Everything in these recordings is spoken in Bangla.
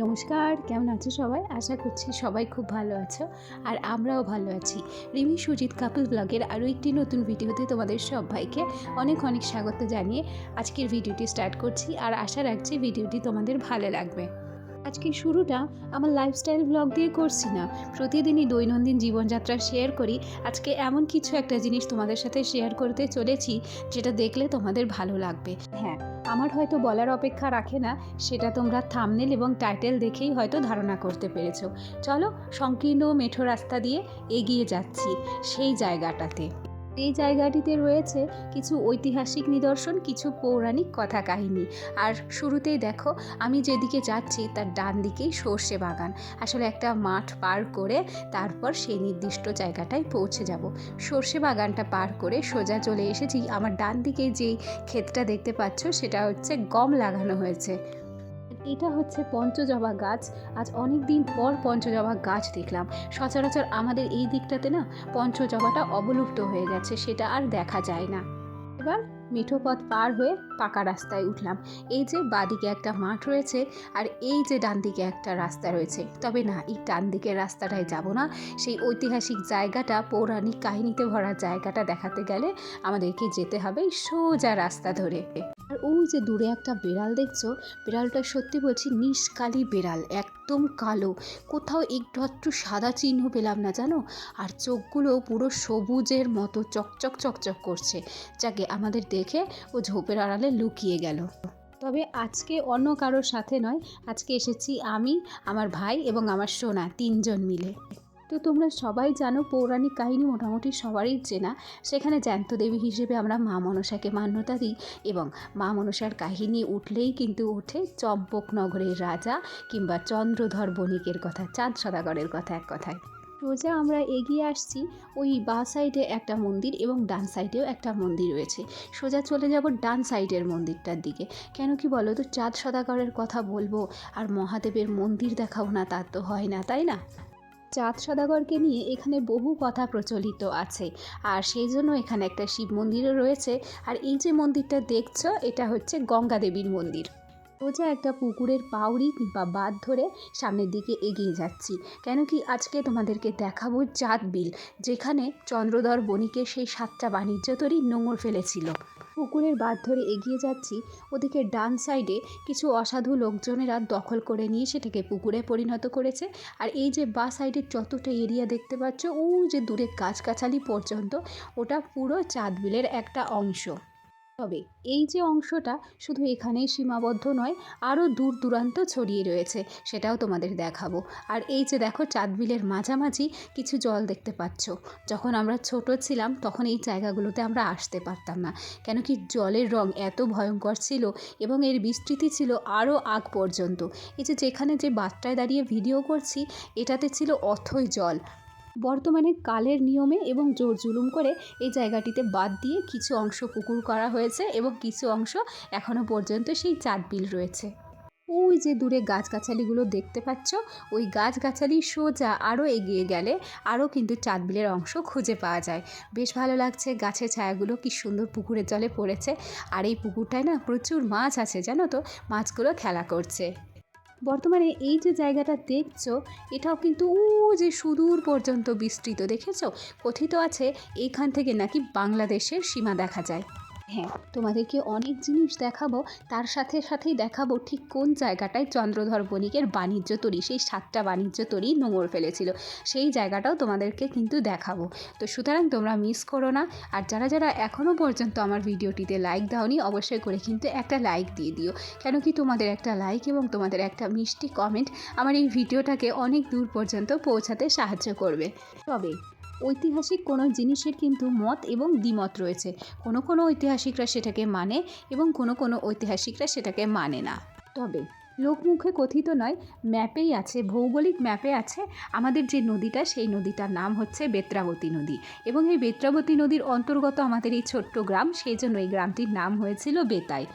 নমস্কার, কেমন আছো সবাই? আশা করছি সবাই খুব ভালো আছো আর আমরাও ভালো আছি। রিমি সুজিত কাপুর ব্লগের আরও একটি নতুন ভিডিওতে তোমাদের সবাইকে অনেক অনেক স্বাগত জানিয়ে আজকের ভিডিওটি স্টার্ট করছি আর আশা রাখছি ভিডিওটি তোমাদের ভালো লাগবে। আজকে শুরুটা আমার লাইফস্টাইল ব্লগ দিয়ে করছি না। প্রতিদিনই দৈনন্দিন জীবনযাত্রা শেয়ার করি। আজকে এমন কিছু একটা জিনিস তোমাদের সাথে শেয়ার করতে চলেছি, যেটা দেখলে তোমাদের ভালো লাগবে। হ্যাঁ আমার হয়তো বলার অপেক্ষা রাখে না, সেটা তোমরা থামনেল এবং টাইটেল দেখেই হয়তো ধারণা করতে পেরেছ। চলো সংকীর্ণ মেঠো রাস্তা দিয়ে এগিয়ে যাচ্ছি সেই জায়গাটাতে। এই জায়গাটিতে রয়েছে কিছু ঐতিহাসিক নিদর্শন, কিছু পৌরাণিক কথা কাহিনী আর শুরুতেই দেখো, আমি যেদিকে যাচ্ছি তার ডান দিকেই সর্ষে বাগান। আসলে একটা মাঠ পার করে তারপর সেই নির্দিষ্ট জায়গাটায় পৌঁছে যাব। সর্ষে বাগানটা পার করে সোজা চলে এসেছি। আমার ডান দিকে যেই ক্ষেতটা দেখতে পাচ্ছ, সেটা হচ্ছে গম লাগানো হয়েছে। এটা হচ্ছে পঞ্চজবা গাছ। আজ অনেক দিন পর পঞ্চজবা গাছ দেখলাম। সচরাচর আমাদের এই দিকটাতে না পঞ্চজবাটা অবলুপ্ত হয়ে গেছে, সেটা আর দেখা যায় না। এবার মিঠো পথ পার হয়ে পাকা রাস্তায় উঠলাম। এই যে বাদিকে একটা মাঠ রয়েছে আর এই যে ডান দিকে একটা রাস্তা রয়েছে। তবে না, এই ডান দিকের রাস্তাটায় যাব না। সেই ঐতিহাসিক জায়গাটা, পৌরাণিক কাহিনীতে ভরা জায়গাটা দেখাতে গেলে আমাদেরকে যেতে হবে সোজা রাস্তা ধরে। ওই যে দূরে একটা বিড়াল দেখছ? বিড়ালটা সত্যি বলছি নিষ্কালি বিড়াল, একদম কালো। কোথাও একটু একটু সাদা চিহ্ন পেলাম না, জানো? আর চোখগুলো পুরো সবুজের মতো চকচক চকচক করছে। যাকে আমাদের দেখে ও ঝোপের আড়ালে লুকিয়ে গেল। তবে আজকে অন্য কারোর সাথে নয়, আজকে এসেছি আমি, আমার ভাই এবং আমার সোনা, তিনজন মিলে। তো তোমরা সবাই জানো পৌরাণিক কাহিনী মোটামুটি সবারই চেনা। সেখানে জ্যান্ত দেবী হিসেবে আমরা মা মনসাকে মান্যতা দিই এবং মা মনসার কাহিনী উঠলেই কিন্তু ওঠে চম্পকনগরের রাজা কিংবা চন্দ্রধর বণিকের কথা, চাঁদ সদাগরের কথা এক কথায়। সোজা আমরা এগিয়ে আসছি ওই বা সাইডে একটা মন্দির এবং ডান সাইডেও একটা মন্দির রয়েছে। সোজা চলে যাব ডান সাইডের মন্দিরটার দিকে। কেন কি বলো তো, চাঁদ সদাগরের কথা বলব আর মহাদেবের মন্দির দেখাবো না তার তো হয় না, তাই না? চাঁদ সদাগরকে নিয়ে এখানে বহু কথা প্রচলিত আছে। আর সেই জন্য এখানে একটা শিব মন্দিরও রয়েছে। আর এই যে মন্দিরটা দেখছ, এটা হচ্ছে গঙ্গা দেবীর মন্দির। সোজা একটা পুকুরের পাউড়ি কিংবা বাঁধ ধরে সামনের দিকে এগিয়ে যাচ্ছি। কেন কি আজকে তোমাদেরকে দেখাবো চাঁদ বিল, যেখানে চন্দ্রধর বণিকে সেই সাতটা বাণিজ্য তরী নোঙর ফেলেছিল। পুকুরের বাঁধ ধরে এগিয়ে যাচ্ছি, ওদিকে ডান সাইডে কিছু অসাধু লোকজনেরা দখল করে নিয়ে সেটাকে পুকুরে পরিণত করেছে। আর এই যে বা সাইডের যতটা এরিয়া দেখতে পাচ্ছ ও যে দূরে গাছগাছালি পর্যন্ত, ওটা পুরো চাঁদবিলের একটা অংশ। তবে এই যে অংশটা শুধু এখানেই সীমাবদ্ধ নয়, আরও দূর দূরান্ত ছড়িয়ে রয়েছে, সেটাও তোমাদের দেখাবো। আর এই যে দেখো চাঁদবিলের মাঝামাঝি কিছু জল দেখতে পাচ্ছ। যখন আমরা ছোট ছিলাম, তখন এই জায়গাগুলোতে আমরা আসতে পারতাম না। কেন কি জলের রং এত ভয়ঙ্কর ছিল এবং এর বিস্তৃতি ছিল আরও আগ পর্যন্ত। এই যে যেখানে যে বাচ্চায় দাঁড়িয়ে ভিডিও করছি, এটাতে ছিল অথই জল। বর্তমানে কালের নিয়মে এবং জোর জুলুম করে এই জায়গাটিতে বাদ দিয়ে কিছু অংশ পুকুর করা হয়েছে এবং কিছু অংশ এখনও পর্যন্ত সেই চাঁদবিল রয়েছে। ওই যে দূরে গাছগাছালিগুলো দেখতে পাচ্ছ, ওই গাছগাছালি সোজা আরও এগিয়ে গেলে আরও কিন্তু চাঁদবিলের অংশ খুঁজে পাওয়া যায়। বেশ ভালো লাগছে গাছের ছায়াগুলো, কি সুন্দর পুকুরের জলে পড়েছে। আর এই পুকুরটায় না প্রচুর মাছ আছে, জানো তো? মাছগুলো খেলা করছে। বর্তমানে এই যে জায়গাটা দেখছ, এটাও কিন্তু ও যে সুদূর পর্যন্ত বিস্তৃত, দেখেছ? কথিত আছে, এইখান থেকে নাকি বাংলাদেশের সীমা দেখা যায়। হ্যাঁ তোমাদেরকে অনেক জিনিস দেখাবো। তার সাথে সাথেই দেখাবো ঠিক কোন জায়গাটায় চন্দ্রধর বণিকের বাণিজ্য তরী, সেই সাতটা বাণিজ্য তরী নোঙর ফেলেছিল। সেই জায়গাটাও তোমাদেরকে কিন্তু দেখাবো। তো সুতরাং তোমরা মিস করো না। আর যারা যারা এখনও পর্যন্ত আমার ভিডিওটিতে লাইক দাওনি, অবশ্যই করে কিন্তু একটা লাইক দিয়ে দিও। কেন কি তোমাদের একটা লাইক এবং তোমাদের একটা মিষ্টি কমেন্ট আমার এই ভিডিওটাকে অনেক দূর পর্যন্ত পৌঁছাতে সাহায্য করবে। তবে ঐতিহাসিক কোনো জিনিসের কিন্তু মত এবং দ্বিমত রয়েছে। কোনো কোনো ঐতিহাসিকরা সেটাকে মানে এবং কোনো কোনো ঐতিহাসিকরা সেটাকে মানে না। তবে লোকমুখে কথিত নয়, ম্যাপেই আছে, ভৌগোলিক ম্যাপে আছে আমাদের যে নদীটা, সেই নদীটার নাম হচ্ছে বেত্রাবতী নদী। এবং এই বেত্রাবতী নদীর অন্তর্গত আমাদের এই ছোট্ট গ্রাম, সেই জন্য এই গ্রামটির নাম হয়েছিল বেতাই।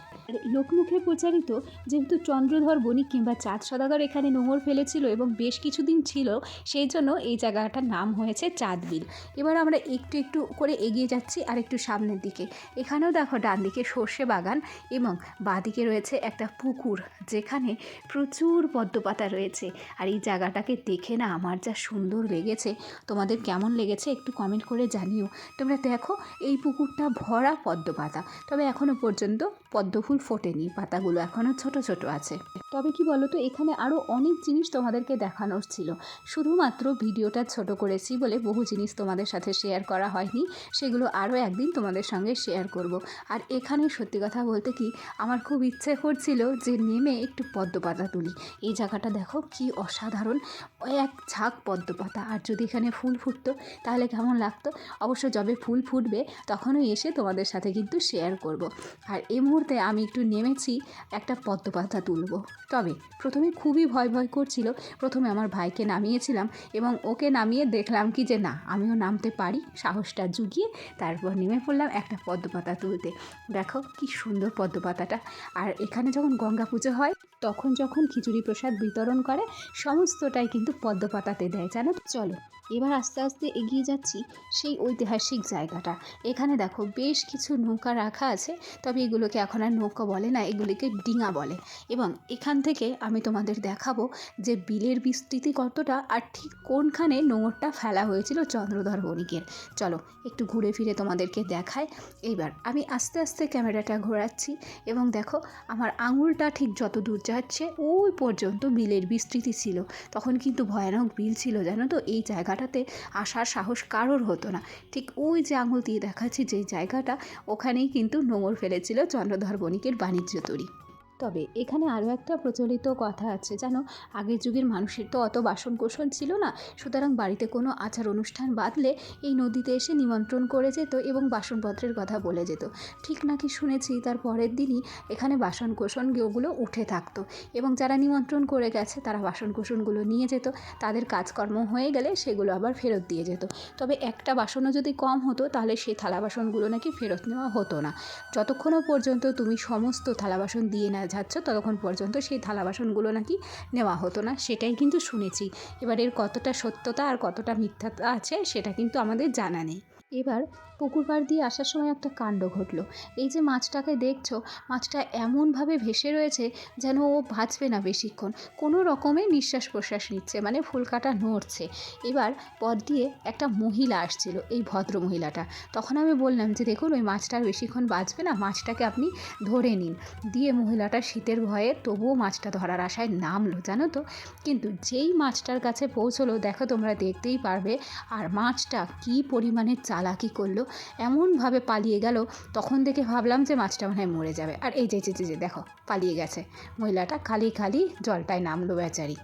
লোকমুখে প্রচারিত যেহেতু চন্দ্রধর বণিক কিংবা চাঁদ সদাগর এখানে নোঙর ফেলেছিল এবং বেশ কিছুদিন ছিল, সেই জন্য এই জায়গাটার নাম হয়েছে চাঁদবিল। এবার আমরা একটু একটু করে এগিয়ে যাচ্ছি আর একটু সামনের দিকে। এখানেও দেখো ডান দিকে সর্ষে বাগান এবং বাঁদিকে রয়েছে একটা পুকুর, যেখানে প্রচুর পদ্মপাতা রয়েছে। আর এই জায়গাটাকে দেখে না আমার যা সুন্দর লেগেছে। তোমাদের কেমন লেগেছে একটু কমেন্ট করে জানিও। তোমরা দেখো এই পুকুরটা ভরা পদ্মপাতা, তবে এখনও পর্যন্ত পদ্ম ফুল ফোটেনি, পাতাগুলো এখনও ছোট ছোট আছে। তবে কি বলো তো এখানে আরও অনেক জিনিস তোমাদেরকে দেখানোর ছিল। শুধুমাত্র ভিডিওটা ছোট করেছি বলে বহু জিনিস তোমাদের সাথে শেয়ার করা হয়নি, সেগুলো আরও একদিন তোমাদের সঙ্গে শেয়ার করব। আর এখানে সত্যি কথা বলতে কি, আমার খুব ইচ্ছে করছিল যে নেমে একটু পদ্মপাতা তুলি। এই জায়গাটা দেখো কি অসাধারণ এক ঝাঁক পদ্মপাতা আর যদি এখানে ফুল ফুটতো, তাহলে কেমন লাগতো? অবশ্য যবে ফুল ফুটবে, তখনই এসে তোমাদের সাথে কিন্তু শেয়ার করব। আর এই মুহূর্তে আমি একটু নেমেছি, একটা পদ্মপাতা তুলব। তবে প্রথমে খুবই ভয় ভয় করছিল। প্রথমে আমার ভাইকে নামিয়েছিলাম এবং ওকে নামিয়ে দেখলাম কি যে না, আমিও নামতে পারি। সাহসটা জুগিয়ে তারপর নেমে পড়লাম একটা পদ্মপাতা তুলতে। দেখো কি সুন্দর পদ্মপাতাটা। আর এখানে যখন গঙ্গা পুজো হয়, তখন যখন খিচুড়ি প্রসাদ বিতরণ করে, সমস্তটাই কিন্তু পদ্মপাতাতে দেয়। জানো চলো। এবার আস্তে আস্তে এগিয়ে যাচ্ছি সেই ঐতিহাসিক জায়গাটা। এখানে দেখো বেশ কিছু নৌকা রাখা আছে, তবে এগুলোকে এখন আর নৌকা বলে না, এগুলিকে ডিঙা বলে। এবং এখান থেকে আমি তোমাদের দেখাবো যে বিলের বিস্তৃতি কতটা আর ঠিক কোনখানে নোঙরটা ফেলা হয়েছিল চন্দ্রধর বণিকের। চলো একটু ঘুরে ফিরে তোমাদেরকে দেখায় এইবার আমি আস্তে আস্তে ক্যামেরাটা ঘোরাচ্ছি এবং দেখো আমার আঙুলটা ঠিক যত দূর যাচ্ছে ওই পর্যন্ত বিলের বিস্তৃতি ছিল। তখন কিন্তু ভয়ানক বিল ছিল, জানো তো? এই জায়গাটাতে আসার সাহস কারোর হতো না। ঠিক ওই যে আঙুল দিয়ে দেখাচ্ছি যে জায়গাটা, ওখানেই কিন্তু নোঙর ফেলেছিল চন্দ্রধর বণিকের বাণিজ্য তরী। তবে এখানে আরও একটা প্রচলিত কথা আছে, জানো? আগের যুগের মানুষের তো অত বাসন কোসন ছিল না। সুতরাং বাড়িতে কোনো আচার অনুষ্ঠান বাঁধলে এই নদীতে এসে নিমন্ত্রণ করে যেত এবং বাসনপত্রের কথা বলে যেত। ঠিক নাকি শুনেছি তার পরের দিনই এখানে বাসন কোসন ওগুলো উঠে থাকতো এবং যারা নিমন্ত্রণ করে গেছে তারা বাসন কোসনগুলো নিয়ে যেত। তাদের কাজকর্ম হয়ে গেলে সেগুলো আবার ফেরত দিয়ে যেত। তবে একটা বাসনও যদি কম হতো তাহলে সেই থালা বাসনগুলো নাকি ফেরত নেওয়া হতো না। যতক্ষণও পর্যন্ত তুমি সমস্ত থালা বাসন দিয়ে না যাচ্ছ, ততক্ষণ পর্যন্ত সেই থালা বাসনগুলো নাকি নেওয়া হতো না। সেটাই কিন্তু শুনেছি। এবার এর কতটা সত্যতা আর কতটা মিথ্যাতা আছে, সেটা কিন্তু আমাদের জানা নেই। এবার পুকুর পাড় দিয়ে আসার সময় একটা কাণ্ড ঘটলো। এই যে মাছটাকে দেখছ, মাছটা এমনভাবে ভেসে রয়েছে যেন ও ভাজবে না বেশিক্ষণ। কোনো রকমে নিঃশ্বাস প্রশ্বাস নিচ্ছে মানে ফুলকাটা নড়ছে। এবার পথ দিয়ে একটা মহিলা আসছিল, এই ভদ্র মহিলাটা। তখন আমি বললাম যে, দেখুন, ওই মাছটা আর বেশিক্ষণ বাঁচবে না, মাছটাকে আপনি ধরে নিন। দিয়ে মহিলাটা শীতের ভয়ে তবুও মাছটা ধরার আশায় নামলো, জানো তো? কিন্তু যেই মাছটার কাছে পৌঁছলো, দেখো তোমরা দেখতেই পারবে, আর মাছটা কী পরিমাণে চালাকি করল এমনভাবে পালিয়ে গেল, তখন দেখে ভাবলাম যে মাছটা মনে হয় মরে যাবে। আর এই যে যে যে দেখো, পালিয়ে গেছে। মহিলাটা খালি খালি জলটায় নামলো বেচারি।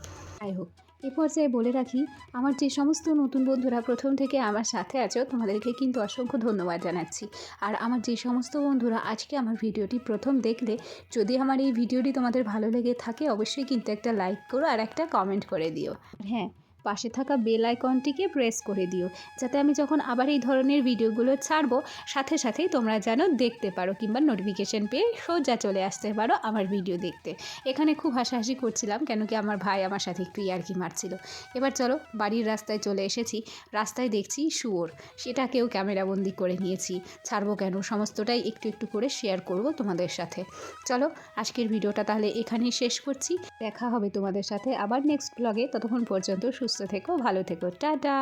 যাই হোক, এ পর্যায়ে বলে রাখি, আমার যে সমস্ত নতুন বন্ধুরা প্রথম থেকে আমার সাথে আছো, তোমাদেরকে কিন্তু অসংখ্য ধন্যবাদ জানাচ্ছি। আর আমার যে সমস্ত বন্ধুরা আজকে আমার ভিডিওটি প্রথম দেখলে, যদি আমার এই ভিডিওটি তোমাদের ভালো লেগে থাকে, অবশ্যই কিন্তু একটা লাইক করো আর একটা কমেন্ট করে দিও। হ্যাঁ পাশে থাকা বেল আইকনটিকে প্রেস করে দিও। যাতে আমি যখন আবার এই ধরনের ভিডিওগুলো ছাড়বো, সাথে সাথেই তোমরা যেন দেখতে পারো কিংবা নোটিফিকেশন পেয়ে সোজা চলে আসতে পারো আমার ভিডিও দেখতে। এখানে খুব হাসাহাসি করছিলাম কেন কি আমার ভাই আমার সাথে একটু ইয়ার্কি মারছিল। এবার চলো, বাড়ির রাস্তায় চলে এসেছি। রাস্তায় দেখছি শুয়োর। সেটাকেও ক্যামেরাবন্দি করে নিয়েছি। ছাড়বো কেন? সমস্তটাই একটু একটু করে শেয়ার করব তোমাদের সাথে। চলো, আজকের ভিডিওটা তাহলে এখানেই শেষ করছি। দেখা হবে তোমাদের সাথে আবার নেক্সট ব্লগে ততক্ষণ পর্যন্ত সুস্থ থেকো ভালো থেকো টাটা।